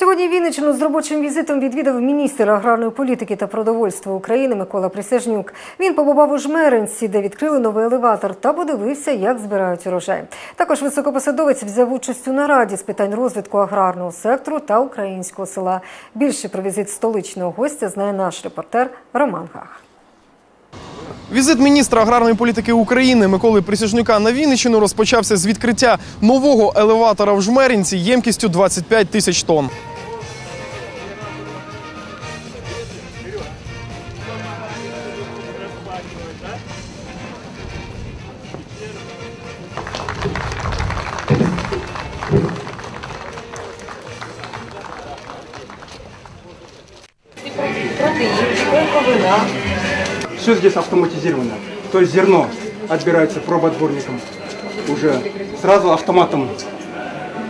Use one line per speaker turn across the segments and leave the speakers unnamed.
Сьогодні Вінниччину з робочим візитом відвідав міністр аграрної політики та продовольства України Микола Присяжнюк. Він побував у Жмеринці, де відкрили новий елеватор, та подивився, як збирають урожай. Також високопосадовець взяв участь у нараді з питань розвитку аграрного сектору та українського села. Більше про візит столичного гостя знає наш репортер Роман Гах.
Візит міністра аграрної політики України Миколи Присяжнюка на Вінниччину розпочався з відкриття нового елеватора в Жмеринці ємкістю 25 тисяч тонн.
Все здесь автоматизировано. То есть зерно отбирается пробоотборником уже сразу автоматом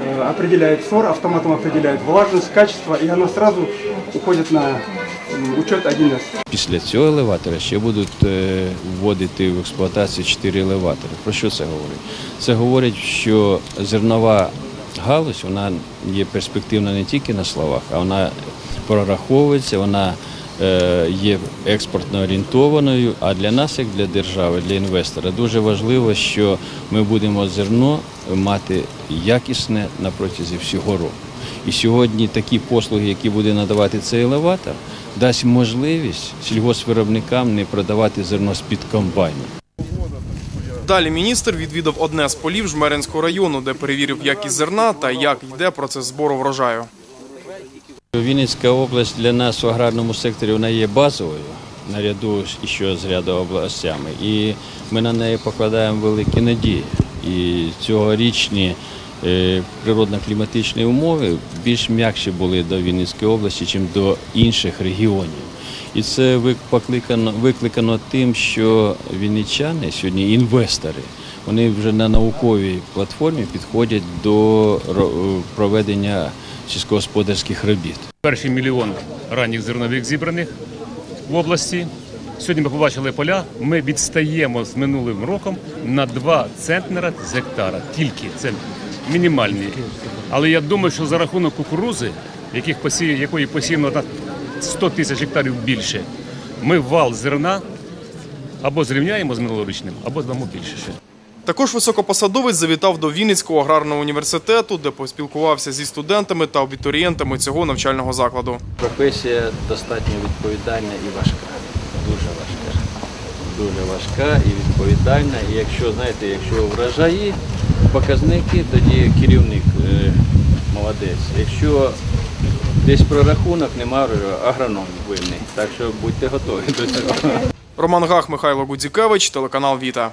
э, определяет сор, автоматом определяет влажность, качество, и оно сразу уходит на учет 1С.
Після цього елеватора ще будуть е, вводити в експлуатацію 4 елеватори. Про що це говорить? Це говорить, що зернова галузь вона є перспективна не тільки на словах, а вона прораховується, вона є експортно орієнтованою. А для нас, як для держави, для інвестора, дуже важливо, що ми будемо зерно мати якісне на протязі всього року. І сьогодні такі послуги, які буде надавати цей елеватор, дасть можливість сільгоспвиробникам не продавати зерно з-під комбайну.
Далі міністр відвідав одне з полів Жмеринського району, де перевірив якість зерна та як йде процес збору врожаю.
Вінницька область для нас в аграрному секторі вона є базовою наряду ще з ряду областями. І ми на неї покладаємо великі надії. І цьогорічні е, природно-кліматичні умови більш м'якші були до Вінницької області, ніж до інших регіонів. І це покликано, викликано тим, що вінничани сьогодні інвестори. Вони вже на науковій платформі підходять до проведення сільськогосподарських робіт.
Перший мільйон ранніх зернових зібраних в області. Сьогодні ми побачили поля. Ми відстаємо з минулим роком на 2 центнера з гектара. Тільки це мінімальні. Але я думаю, що за рахунок кукурузи, яких посів, якої посіяно на 100 тисяч гектарів більше, ми вал зерна або зрівняємо з минулорічним, або дамо більше ще.
Також високопосадовець завітав до Вінницького аграрного університету, де поспілкувався зі студентами та абітурієнтами цього навчального закладу.
Професія достатньо відповідальна і важка. Дуже важка. Дуже важка і відповідальна. І якщо, знаєте, якщо врожаї, показники, тоді керівник е, молодець. Якщо десь прорахунок, немає агроном винний. Так що будьте готові до цього.
Роман Гах, Михайло Гудзікевич, телеканал Віта.